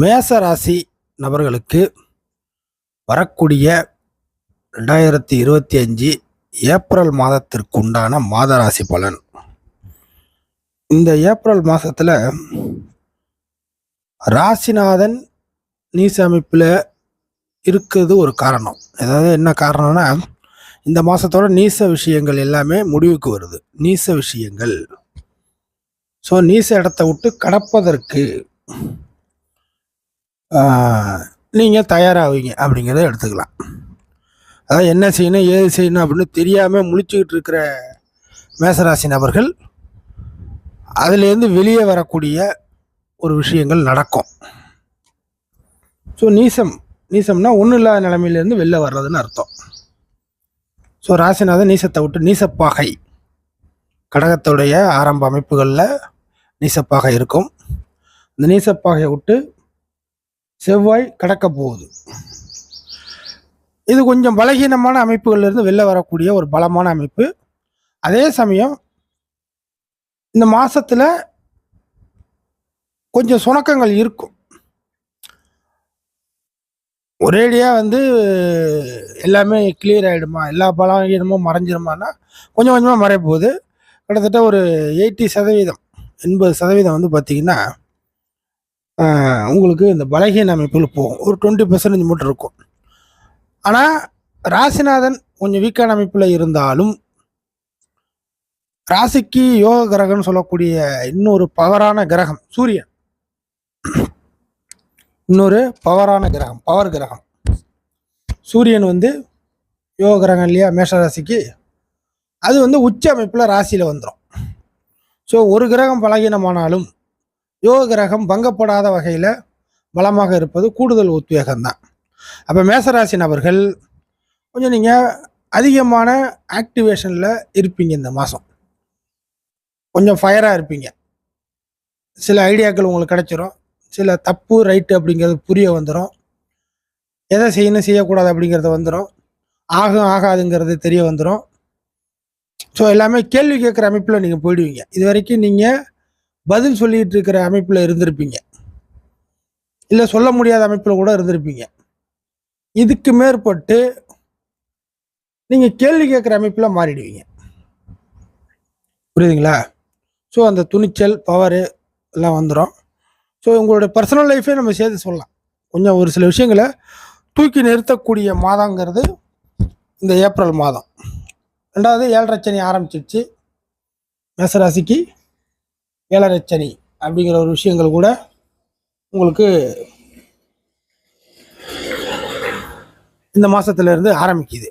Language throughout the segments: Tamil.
மேச ராசி நபர்களுக்கு வரக்கூடிய ரெண்டாயிரத்தி இருபத்தி அஞ்சு ஏப்ரல் மாதத்திற்கு உண்டான மாத ராசி பலன். இந்த ஏப்ரல் மாதத்தில் ராசிநாதன் நீச அமைப்பில் இருக்கிறது ஒரு காரணம். அதாவது என்ன காரணம்னா இந்த மாதத்தோட நீச விஷயங்கள் எல்லாமே முடிவுக்கு வருது. நீச விஷயங்கள். ஸோ நீச இடத்த விட்டு கடப்பதற்கு நீங்கள் தயாராகுவீங்க அப்படிங்கிறத எடுத்துக்கலாம். அதாவது என்ன செய்யணும் ஏது செய்யணும் அப்படின்னு தெரியாமல் முழிச்சுக்கிட்டு இருக்கிற மேசராசி நபர்கள் அதுலேருந்து வெளியே வரக்கூடிய ஒரு விஷயங்கள் நடக்கும். ஸோ நீசம் நீசம்னா ஒன்றும் இல்லாத நிலமையிலேருந்து வெளில வர்றதுன்னு அர்த்தம். ஸோ ராசிநாதன் நீசத்தை விட்டு நீசப்பாகை. கடகத்துடைய ஆரம்ப அமைப்புகளில் நீசப்பாகை இருக்கும். இந்த நீசப்பாகையை விட்டு செவ்வாய் கடக்க போகுது. இது கொஞ்சம் பலகீனமான அமைப்புகள்ல இருந்து வெளில வரக்கூடிய ஒரு பலமான அமைப்பு. அதே சமயம் இந்த மாதத்தில் கொஞ்சம் சுணக்கங்கள் இருக்கும். ஒரேடியாக வந்து எல்லாமே கிளியர் ஆகிடுமா எல்லா பலகீனமும் மறைஞ்சிருமானா கொஞ்சம் கொஞ்சமாக மறைய போகுது. கிட்டத்தட்ட ஒரு எயிட்டி சதவீதம் எண்பது சதவீதம் வந்து பார்த்திங்கன்னா உங்களுக்கு இந்த பலகீன அமைப்புகள் போகும் ஒரு டுவெண்ட்டி பர்சன்டேஜ் மட்டும் இருக்கும். ஆனால் ராசிநாதன் கொஞ்சம் வீக்கான அமைப்பில் இருந்தாலும் ராசிக்கு யோக கிரகம்னு சொல்லக்கூடிய இன்னொரு பவரான கிரகம் சூரியன். இன்னொரு பவரான கிரகம் பவர் கிரகம். சூரியன் வந்து யோக கிரகம் இல்லையா மேஷ ராசிக்கு. அது வந்து உச்ச அமைப்பில் ராசியில் வந்துடும் ஸோ ஒரு கிரகம் பலகீனமானாலும் யோக கிரகம் பங்கப்படாத வகையில் பலமாக இருப்பது கூடுதல் உத்வேகம்தான். அப்போ மேசராசி நபர்கள் கொஞ்சம் நீங்கள் அதிகமான ஆக்டிவேஷனில் இருப்பீங்க இந்த மாதம் கொஞ்சம் ஃபயராக இருப்பீங்க. சில ஐடியாக்கள் உங்களுக்கு கிடைச்சிரும். சில தப்பு ரைட்டு அப்படிங்கிறது புரிய வந்துடும் எதை செய்யணும் செய்யக்கூடாது அப்படிங்கிறது வந்துடும் ஆகும் ஆகாதுங்கிறது தெரிய வந்துடும் ஸோ எல்லாமே கேள்வி கேட்குற அமைப்பில் நீங்கள் போயிடுவீங்க. இது வரைக்கும் நீங்கள் பதில் சொல்லிட்டு இருக்கிற அமைப்பில் இருந்திருப்பீங்க. இல்லை சொல்ல முடியாத அமைப்பில் கூட இருந்திருப்பீங்க. இதுக்கு மேற்பட்டு நீங்கள் கேள்வி கேட்குற அமைப்பில் மாறிடுவீங்க. புரியுதுங்களா? ஸோ அந்த துணிச்சல் பவரு எல்லாம் வந்துடும் ஸோ உங்களுடைய பர்சனல் லைஃபே நம்ம சேர்த்து சொல்லலாம். கொஞ்சம் ஒரு சில விஷயங்களை தூக்கி நிறுத்தக்கூடிய மாதங்கிறது இந்த ஏப்ரல் மாதம். ரெண்டாவது ஏழரை சனி ஆரம்பிச்சிடுச்சு மேசராசிக்கு ஏழரை சனி அப்படிங்கிற ஒரு விஷயங்கள் கூட உங்களுக்கு இந்த மாதத்துலேருந்து ஆரம்பிக்குது.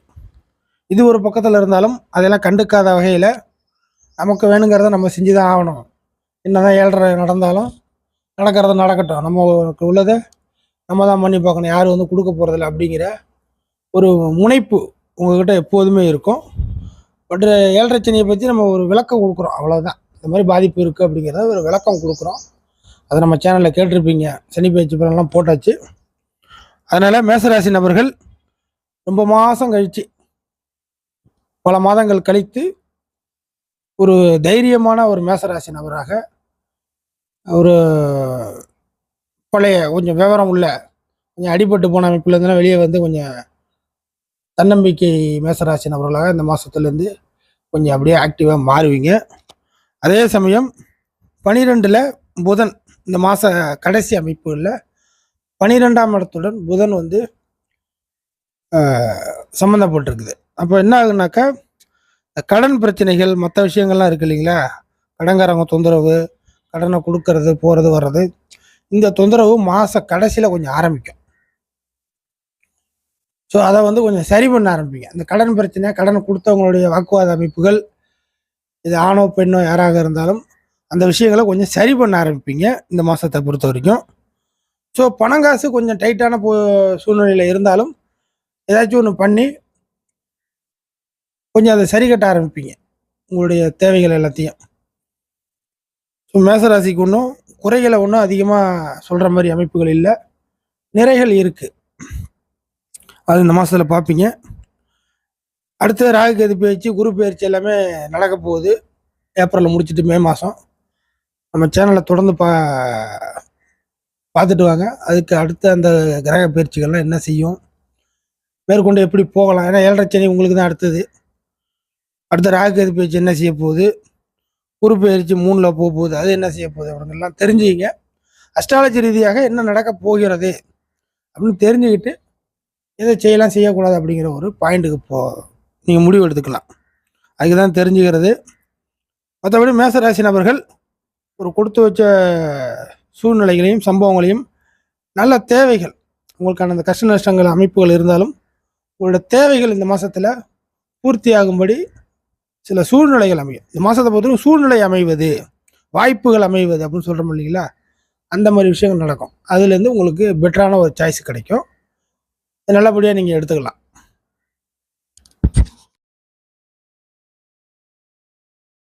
இது ஒரு பக்கத்தில் இருந்தாலும் அதெல்லாம் கண்டுக்காத வகையில் நமக்கு வேணுங்கிறத நம்ம செஞ்சு தான் ஆகணும். என்ன தான் ஏழரை நடந்தாலும் நடக்கிறத நடக்கட்டும். நமக்கு உள்ளதை நம்ம தான் பண்ணி பார்க்கணும். யாரும் வந்து கொடுக்க போகிறதில்ல அப்படிங்கிற ஒரு முனைப்பு உங்கள்கிட்ட எப்போதுமே இருக்கும். பட் ஏழரை சனியை பற்றி நம்ம ஒரு விளக்கம் கொடுக்குறோம். அவ்வளோதான் இந்த மாதிரி பாதிப்பு இருக்குது அப்படிங்கிறத ஒரு விளக்கம் கொடுக்குறோம். அதை நம்ம சேனலில் கேட்டிருப்பீங்க. சனி பயிற்சி பலன்லாம் போட்டாச்சு. அதனால் மேசராசி நபர்கள் ரொம்ப மாதம் கழித்து பல மாதங்கள் கழித்து ஒரு தைரியமான ஒரு மேசராசி நபராக ஒரு பழைய கொஞ்சம் விவரம் உள்ள கொஞ்சம் அடிபட்டு போன அமைப்புலேருந்துலாம் வெளியே வந்து கொஞ்சம் தன்னம்பிக்கை மேசராசி நபர்களாக இந்த மாதத்துலேருந்து கொஞ்சம் அப்படியே ஆக்டிவாக மாறுவீங்க. அதே சமயம் பனிரெண்டில் புதன் இந்த மாத கடைசி அமைப்புகளில் பனிரெண்டாம் இடத்துடன் புதன் வந்து சம்மந்தப்பட்டிருக்குது அப்போ என்ன ஆகுனாக்கா கடன் பிரச்சனைகள் மற்ற விஷயங்கள்லாம் இருக்கு இல்லைங்களா? கடன்காரங்க தொந்தரவு கடனை கொடுக்கறது போகிறது வர்றது இந்த தொந்தரவு மாத கடைசியில் கொஞ்சம் ஆரம்பிக்கும். ஸோ அதை வந்து கொஞ்சம் சரி பண்ண ஆரம்பிங்க. இந்த கடன் பிரச்சனை கடன் கொடுத்தவங்களுடைய வாக்குவாத அமைப்புகள் இது ஆணோ பெண்ணோ யாராக இருந்தாலும் அந்த விஷயங்களை கொஞ்சம் சரி பண்ண ஆரம்பிப்பீங்க இந்த மாதத்தை பொறுத்த வரைக்கும். ஸோ பணம் காசு கொஞ்சம் டைட்டான போ சூழ்நிலையில் இருந்தாலும் ஏதாச்சும் ஒன்று பண்ணி கொஞ்சம் அதை சரி கட்ட ஆரம்பிப்பீங்க. உங்களுடைய தேவைகள் எல்லாத்தையும். ஸோ மேசராசிக்கு ஒன்றும் குறைகளை ஒன்றும் அதிகமாக சொல்கிற மாதிரி அமைப்புகள் இல்லை. நிறைகள் இருக்குது அது இந்த மாதத்தில் பார்ப்பீங்க அடுத்து ராகு கேது பயிற்சி குரு பயிற்சி எல்லாமே நடக்க போகுது. ஏப்ரலில் முடிச்சுட்டு மே மாதம் நம்ம சேனலை தொடர்ந்து பா பார்த்துட்டு வாங்க. அதுக்கு அடுத்த அந்த கிரக பயிற்சிகள்லாம் என்ன செய்யும் மேற்கொண்டு எப்படி போகலாம். ஏன்னா ஏழரை சனி உங்களுக்கு தான் அடுத்தது. அடுத்த ராகுகேது பயிற்சி என்ன செய்ய போகுது குரு பயிற்சி மூணில் போக போகுது. அது என்ன செய்ய போகுது அப்படிங்கெல்லாம் தெரிஞ்சுக்கிங்க. அஸ்ட்ராலஜி ரீதியாக என்ன நடக்க போகிறது அப்படின்னு தெரிஞ்சுக்கிட்டு எதை செய்யலாம் செய்யக்கூடாது அப்படிங்கிற ஒரு பாயிண்ட்டுக்கு போ நீங்கள் முடிவு எடுத்துக்கலாம். அதுக்கு தான் தெரிஞ்சுக்கிறது. மற்றபடி மேசராசி நபர்கள் ஒரு கொடுத்து வச்ச சூழ்நிலைகளையும் சம்பவங்களையும் நல்ல தேவைகள் உங்களுக்கான அந்த கஷ்ட நஷ்டங்கள் அமைப்புகள் இருந்தாலும் உங்களோட தேவைகள் இந்த மாதத்தில் பூர்த்தியாகும்படி சில சூழ்நிலைகள் அமையும். இந்த மாதத்தை பொறுத்தவரைக்கும் சூழ்நிலை அமைவது வாய்ப்புகள் அமைவது அப்படின்னு சொல்கிறோம் இல்லைங்களா? அந்த மாதிரி விஷயங்கள் நடக்கும். அதுலேருந்து உங்களுக்கு பெட்டரான ஒரு சாய்ஸ் கிடைக்கும். நல்லபடியாக நீங்கள் எடுத்துக்கலாம்.